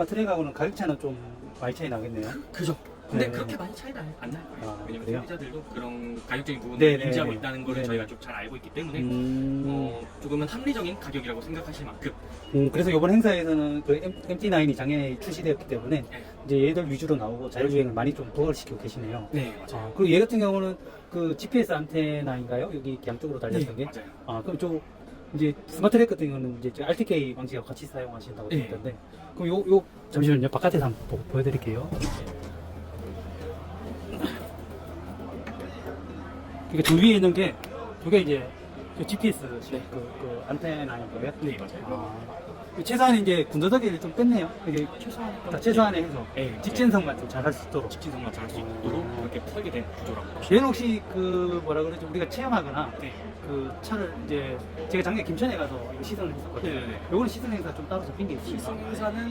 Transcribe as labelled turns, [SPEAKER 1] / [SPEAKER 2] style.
[SPEAKER 1] 스마트랙하고는 가격 차는 좀 많이 차이 나겠네요.
[SPEAKER 2] 그죠. 근데
[SPEAKER 1] 네.
[SPEAKER 2] 그렇게 많이 차이는 안날 거예요.
[SPEAKER 1] 아,
[SPEAKER 2] 왜냐면
[SPEAKER 1] 그래요?
[SPEAKER 2] 소비자들도 그런 가격적인 부분을
[SPEAKER 1] 네, 네,
[SPEAKER 2] 인지하고
[SPEAKER 1] 네.
[SPEAKER 2] 있다는 거를
[SPEAKER 1] 네,
[SPEAKER 2] 저희가
[SPEAKER 1] 네.
[SPEAKER 2] 좀잘 알고 있기 때문에
[SPEAKER 1] 음,
[SPEAKER 2] 어, 조금은 합리적인 가격이라고 생각하실 만큼
[SPEAKER 1] 음, 그래서 이번 행사에서는 그 M- MT9이 작년에 출시되었기 때문에
[SPEAKER 2] 네.
[SPEAKER 1] 이제 얘들 위주로 나오고 자율주행을 많이 좀 부각시키고 계시네요.
[SPEAKER 2] 네 맞아요.
[SPEAKER 1] 아, 그리고 얘 같은 경우는 그 GPS 안테나인가요? 여기 양쪽으로 달렸던 게?
[SPEAKER 2] 맞아요.
[SPEAKER 1] 아, 그럼 좀 이제 스마트랙 같은 경우는 이제 저 RTK 방식하고 같이 사용하신다고
[SPEAKER 2] 네.
[SPEAKER 1] 들었는데 그럼 요, 요 잠시만요. 바깥에서 한번 보, 보여드릴게요. 그러니까 저 위에 있는 게 저게 이제 그 GPS
[SPEAKER 2] 네.
[SPEAKER 1] 그, 그 안테나인 거예요?
[SPEAKER 2] 네 맞아요.
[SPEAKER 1] 아, 최소한 이제 군더더기를 좀 뺐네요. 이게
[SPEAKER 2] 최소한
[SPEAKER 1] 다 최소한에 해서
[SPEAKER 2] 네,
[SPEAKER 1] 직진성만 좀 잘할 수 있도록.
[SPEAKER 2] 직진성만 잘할 수 있도록 그렇게 설계된 구조라고.
[SPEAKER 1] 얘는 혹시 그 뭐라 그러죠? 우리가 체험하거나
[SPEAKER 2] 네.
[SPEAKER 1] 그 차를 이제 제가 작년 김천에 가서 이거 시승을 했었거든요.
[SPEAKER 2] 네네네.
[SPEAKER 1] 요거는 시승 행사 좀 따로 잡힌 게 있습니다.
[SPEAKER 2] 시승사는